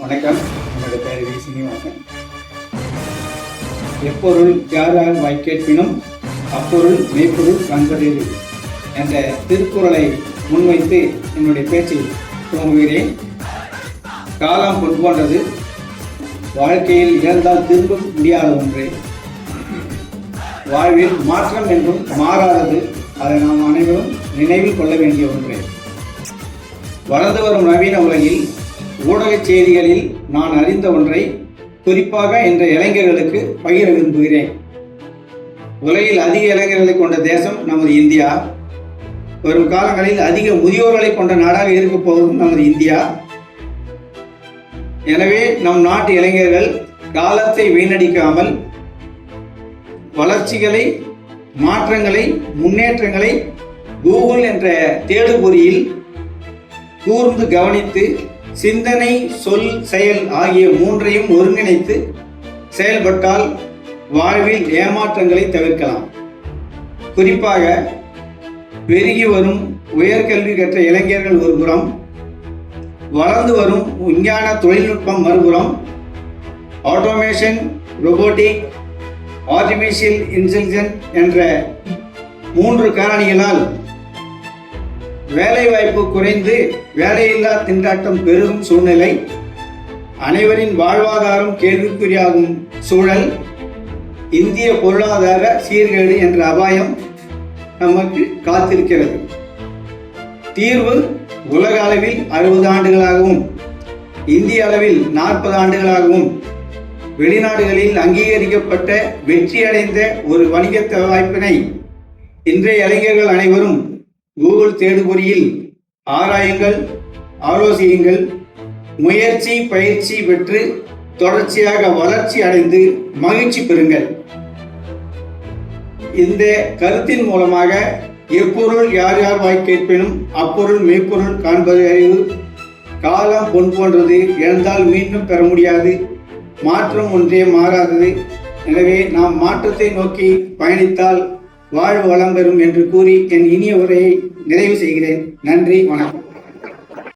வணக்கம். என்னோட பேர் வி. சீனிவாசன். எப்பொருள் யாரால் வாய்க்கேட்பினும் அப்பொருள் மெய்ப்பொருள் காண்பதேது என்ற திருக்குறளை முன்வைத்து என்னுடைய பேச்சை துவங்குகிறேன். காலம் பொன் வாழ்க்கையில் இழந்தால் திரும்ப முடியாத ஒன்று. வாழ்வில் மாற்றம் என்றும் மாறாதது. அதை நாம் அனைவரும் நினைவில் கொள்ள வேண்டிய ஒன்று. வளர்ந்து வரும் நவீன உலகில் ஊடகச் செய்திகளில் நான் அறிந்த ஒன்றை குறிப்பாக என்ற இளைஞர்களுக்கு பகிர விரும்புகிறேன். உலகில் அதிக இளைஞர்களை கொண்ட தேசம் நமது இந்தியா. வரும் காலங்களில் அதிக முதியோர்களை கொண்ட நாடாக இருக்கப் போவதும் நமது இந்தியா. எனவே நம் நாட்டு இளைஞர்கள் காலத்தை வீணடிக்காமல் வளர்ச்சிகளை மாற்றங்களை முன்னேற்றங்களை கூகுள் என்ற தேடுபொறியில் கூர்ந்து கவனித்து சிந்தனை சொல் செயல் ஆகிய மூன்றையும் ஒருங்கிணைத்து செயல்பட்டால் வாழ்வில் ஏமாற்றங்களை தவிர்க்கலாம். குறிப்பாக பெருகி வரும் உயர்கல்வி கற்ற இளைஞர்கள் ஒருபுறம் வளர்ந்து வரும் விஞ்ஞான தொழில்நுட்பம் மறுபுறம் ஆட்டோமேஷன் ரொபோட்டிக் ஆர்டிபிஷியல் இன்டெலிஜென்ட் என்ற மூன்று காரணிகளால் வேலைவாய்ப்பு குறைந்து வேலையில்லா திண்டாட்டம் பெருகும் சூழ்நிலை அனைவரின் வாழ்வாதாரம் கேள்விக்குறியாகும் சூழல் இந்திய பொருளாதார சீர்கேடு என்ற அபாயம் நமக்கு காத்திருக்கிறது. தீர்வு உலக அளவில் அறுபது ஆண்டுகளாகவும் இந்திய அளவில் நாற்பது ஆண்டுகளாகவும் வெளிநாடுகளில் அங்கீகரிக்கப்பட்ட வெற்றியடைந்த ஒரு வணிக வாய்ப்பினை இன்றைய இளைஞர்கள் அனைவரும் கூகுள் தேடுபொறியில் ஆராயுங்கள் ஆலோசியுங்கள். முயற்சி பயிற்சி பெற்று தொடர்ச்சியாக வளர்ச்சி அடைந்து மகிழ்ச்சி பெறுங்கள். இந்த கருத்தின் மூலமாக எப்பொருள் யார் யார் வாய் கேட்பினும் அப்பொருள் மெய்ப்பொருள் காண்பது அறிவு காலம் பொன் போன்றது இழந்தால் மீண்டும் பெற முடியாது மாற்றம் ஒன்றே மாறாதது. எனவே நாம் மாற்றத்தை நோக்கி பயணித்தால் வாழ்வு வளம் பெறும் என்று கூறி என் இனிய உரையை நிறைவு செய்கிறேன். நன்றி வணக்கம்.